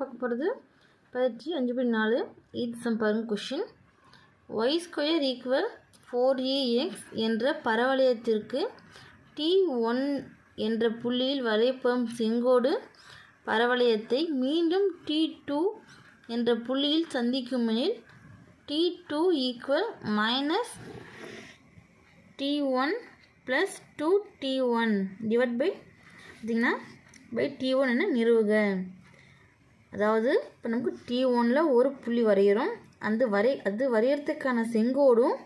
பார்க்க போகிறது பயிற்சி அஞ்சு புள்ளி நாலு. இது சம் பாருங்க question Y square equal four A X என்ற பரவளையத்திற்கு டி ஒன் என்ற புள்ளியில் வரைப்பம் செங்கோடு பரவளையத்தை மீண்டும் டி டூ என்ற புள்ளியில் சந்திக்குமெனில் T two equal minus T one plus two T one divide by பார்த்தீங்கன்னா பை டி ஒன் என நிறுவுக. அதாவது இப்போ நமக்கு டி ஒனில் ஒரு புள்ளி வரைகிறோம் அந்த வரை அது வரைகிறதுக்கான செங்கோடும்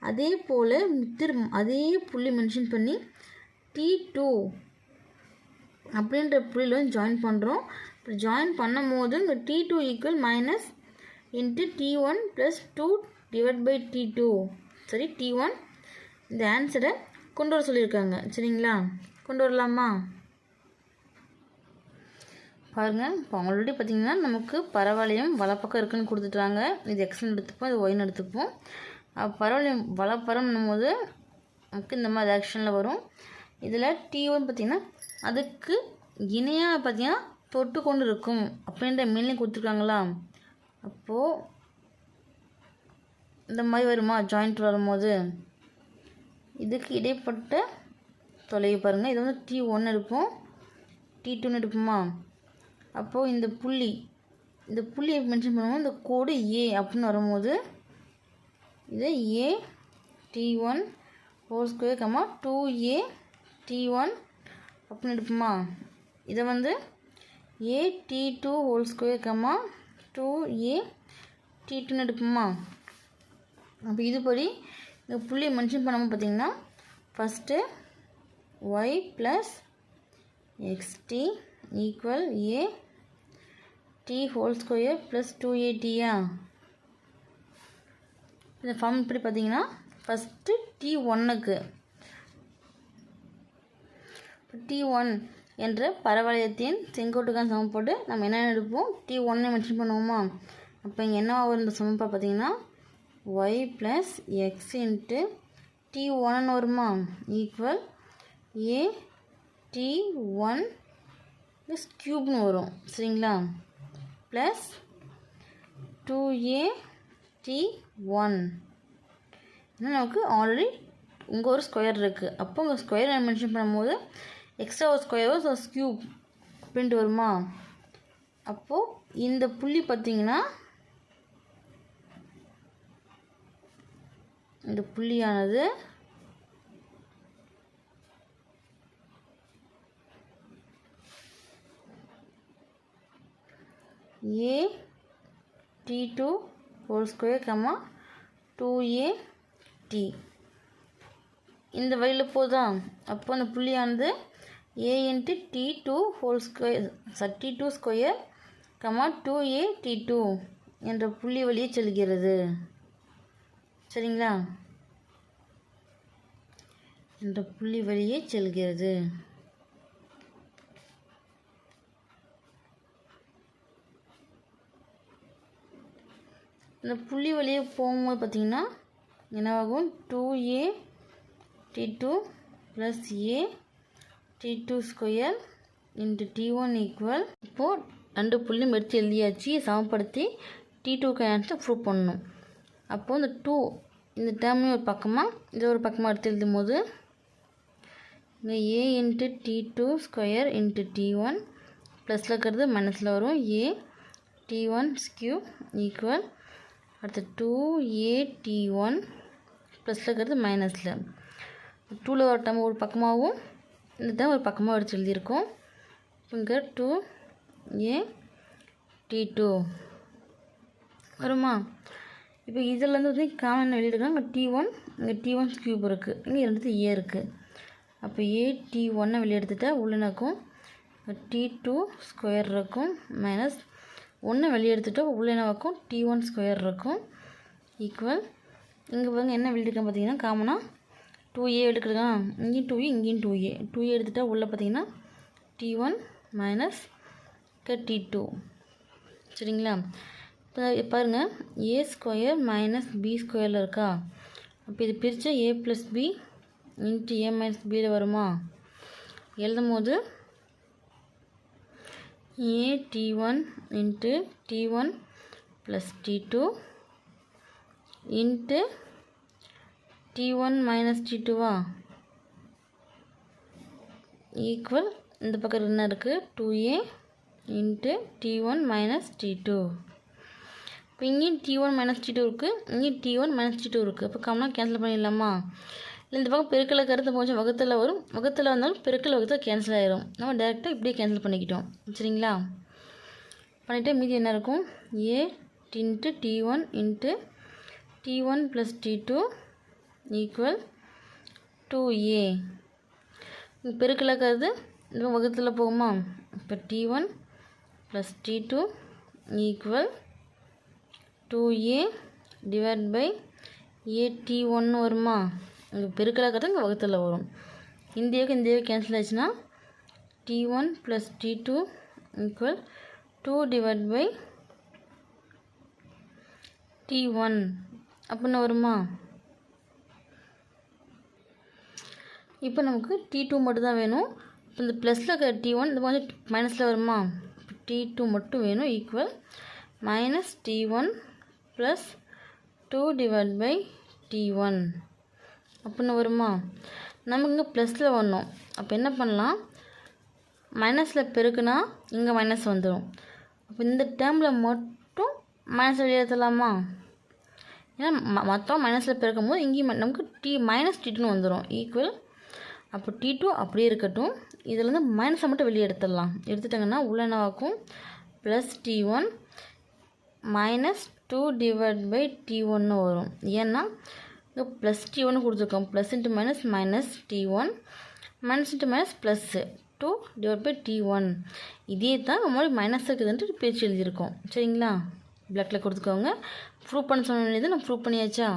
அதே போல் திரு அதே புள்ளி மென்ஷன் பண்ணி டி டூ அப்படின்ற புள்ளியில் வந்து ஜாயின் பண்ணுறோம் இப்போ ஜாயின் பண்ணும் போது இங்கே T two equal minus into T one plus two divide by T two சரி டி ஒன் இந்த ஆன்சரை கொண்டு வர சொல்லியிருக்காங்க. சரிங்களா? கொண்டு வரலாமா? பாருங்கள் இப்போ ஆல்ரெடி பார்த்திங்கன்னா நமக்கு பரவாயில்லையும் வலப்பக்கம் இருக்குன்னு கொடுத்துட்டாங்க. இது எக்ஸ்னு எடுத்துப்போம் இது ஒயின் எடுத்துப்போம். பரவாயில்லையும் பரவளையம் வலப்பரம்னும் போது நமக்கு இந்த மாதிரி ஆக்ஷனில் வரும். இதில் டி ஒன் பார்த்திங்கன்னா அதுக்கு இணையாக பார்த்திங்கன்னா தொட்டு கொண்டு இருக்கும் அப்படின்ற மீனிங் கொடுத்துருக்காங்களா? அப்போது இந்த மாதிரி வருமா? ஜாயிண்ட் வரும்போது. இதுக்கு இடைப்பட்ட தொலைவு பாருங்கள் இது வந்து டி ஒன்று எடுப்போம். டி டூன்னு எடுப்போமா? அப்போது இந்த புள்ளி இந்த புள்ளியை மென்ஷன் பண்ணுவோம் இந்த கோடு ஏ அப்படின்னு வரும்போது இது A T one whole square comma two A T one அப்படின்னு எடுப்போமா? இதை வந்து A T two whole square comma two A T டூன்னு எடுப்போமா? அப்போ இதுபடி இந்த புள்ளியை மென்ஷன் பண்ணாமல் பார்த்தீங்கன்னா first Y plus X T equal A T whole square plus two A டியா இந்த ஃபார்ம் இப்படி பார்த்தீங்கன்னா ஃபஸ்ட்டு டி ஒன்னுக்கு டி ஒன் என்ற பரவளையத்தின் செங்கோட்டுக்கான சமன்பாடு நம்ம என்ன எடுப்போம்? டி ஒன்னை மென்ஷன் பண்ணுவோமா? அப்போ இங்கே என்னவா வரும் இந்த சமன்பாடு பார்த்தீங்கன்னா Y plus X into T ஒன்னு வருமா? Equal A T one plus க்யூப்னு வரும். சரிங்களா? Plus two A T one ஏன்னா நமக்கு ஆல்ரெடி இங்கே ஒரு ஸ்கொயர் இருக்குது அப்போ உங்கள் ஸ்கொயர் மென்ஷன் பண்ணும்போது எக்ஸ்ட்ரா ஒரு ஸ்கொயர் ஸோ க்யூப் அப்படின்ட்டு வருமா? அப்போது இந்த புள்ளி பார்த்திங்கன்னா இந்த புள்ளியானது A T two whole square comma two A T இந்த வழியில் போதா அப்போ அந்த புள்ளியானது A into T two whole square T two square comma two A T two என்ற புள்ளி வழியே செல்கிறது. சரிங்களா? என்ற புள்ளி வழியே செல்கிறது. இந்த புள்ளி வழியே போகும்போது பார்த்திங்கன்னா என்னவாகும்? Two A T two plus A T two square into T one equal இப்போது ரெண்டு புள்ளியும் எடுத்து எழுதியாச்சு. சமப்படுத்தி டி டூக்கு ஆன்சர் ப்ரூவ் பண்ணணும். அப்போது இந்த டூ இந்த டேர்மையும் ஒரு பக்கமாக இதை ஒரு பக்கமாக எடுத்து எழுதும் போது இங்கே A into T two square into T one ப்ளஸில் இருக்கிறது மைனஸில் வரும். A T one square equal அடுத்து டூ ஏ டி ஒன் ப்ளஸில் இருக்கிறது மைனஸில் டூவில் ஒரு டைம் ஒரு பக்கமாகவும் இந்த தான் ஒரு பக்கமாக எடுத்து எழுதியிருக்கோம். இங்கே டூ ஏ டி டூ வருமா? இப்போ இதிலேருந்து வந்து காமன் வெளியிடுறாங்க இங்கே டி ஒன் இங்கே டி ஒன் க்யூப் இருக்குது இங்கே ரெண்டு ஏ இருக்குது அப்போ ஏ டி ஒன்னை வெளியே எடுத்துட்டா உள்ளனக்கும் டி டூ ஸ்கொயர் இருக்கும் மைனஸ் ஒன்று வெளியே எடுத்துட்டா உள்ளனாக்கும் டி ஒன் ஸ்கொயர் இருக்கும். ஈக்குவல் இங்கே பாருங்க என்ன வெளியிருக்கேன் பார்த்தீங்கன்னா காமனாக டூ ஏ எடுக்கிறதா இங்கேயும் டூ ஏ இங்கேயும் டூ ஏ டூ ஏ எடுத்துட்டா உள்ளே பார்த்தீங்கன்னா T one minus T two சரிங்களா? இப்போ பாருங்கள் ஏ ஸ்கொயர் மைனஸ் பி ஸ்கொயரில் இருக்கா? அப்போ இது பிரித்தா A plus B into A minus பியில் வருமா? எழுதும் போது A T one into T one plus T two into T one minus T டூவா ஈக்குவல் இந்த பக்கம் என்ன இருக்குது two A into T one minus T two இப்போ இங்கேயும் T one minus T two இருக்குது இங்கேயும் T one minus T two இருக்குது இப்போ கம்மியாக கேன்சல் பண்ணிடலாமா? இல்லை இந்த பக்கம் பெருக்கல கருத்து கொஞ்சம் வகுத்தில் வரும். வகுத்தில் வந்தாலும் பெருக்கல் வகுத்தில் கேன்சல் ஆயிரும். நம்ம டேரெக்டாக இப்படியே கேன்சல் பண்ணிக்கிட்டோம். சரிங்களா? பண்ணிவிட்டு மீதி என்ன இருக்கும்? A into T one into T one plus T two equal two A பெருக்கில் கருது இந்த வகுத்தில் போகுமா? இப்போ T one plus T two equal two A divide by A T ஒன்று வருமா? இங்கே பெருக்கலாக்கிறது இங்கே வகுத்தில் வரும். இந்தியாவுக்கு இந்தியாவுக்கு கேன்சல் ஆச்சுன்னா T one plus T two equal two divide by T one அப்படின்னு வருமா? இப்போ நமக்கு டி டூ மட்டும் தான் வேணும். இப்போ இந்த ப்ளஸில் இருக்கிற டி ஒன் இந்த கொஞ்சம் மைனஸில் வருமா? டி டூ மட்டும் வேணும் equal minus T one plus two divide by T one அப்படின்னு வருமா? நமக்கு இங்கே ப்ளஸில் வரணும் அப்போ என்ன பண்ணலாம்? மைனஸில் பெருக்குனா இங்கே மைனஸ் வந்துடும் அப்போ இந்த டேர்மில் மட்டும் மைனஸ் வெளியே எடுத்துடலாமா ஏன்னா ம மொத்தம் மைனஸில் பெருக்கும் போது இங்கேயும் நமக்கு டி மைனஸ் டி டூன்னு வந்துடும் ஈக்குவல் அப்போ டி டூ அப்படியே இருக்கட்டும். இதிலேருந்து மைனஸை மட்டும் வெளியே எடுத்துடலாம். எடுத்துட்டாங்கன்னா உள்ள plus T one minus two divide by T ஒன்று வரும். ஏன்னா இங்கே ப்ளஸ் டி ஒன்று கொடுத்துருக்கோம். Plus into minus minus T one minus into minus plus two divide by T one இதே தான் நம்மளுடைய மைனஸ் இருக்குதுன்ட்டு பேச்சு எழுதியிருக்கோம். சரிங்களா? பிளாக்ல கொடுத்துக்கோங்க. ப்ரூவ் பண்ண சொன்ன வேண்டியது நான் ப்ரூவ் பண்ணியாச்சா?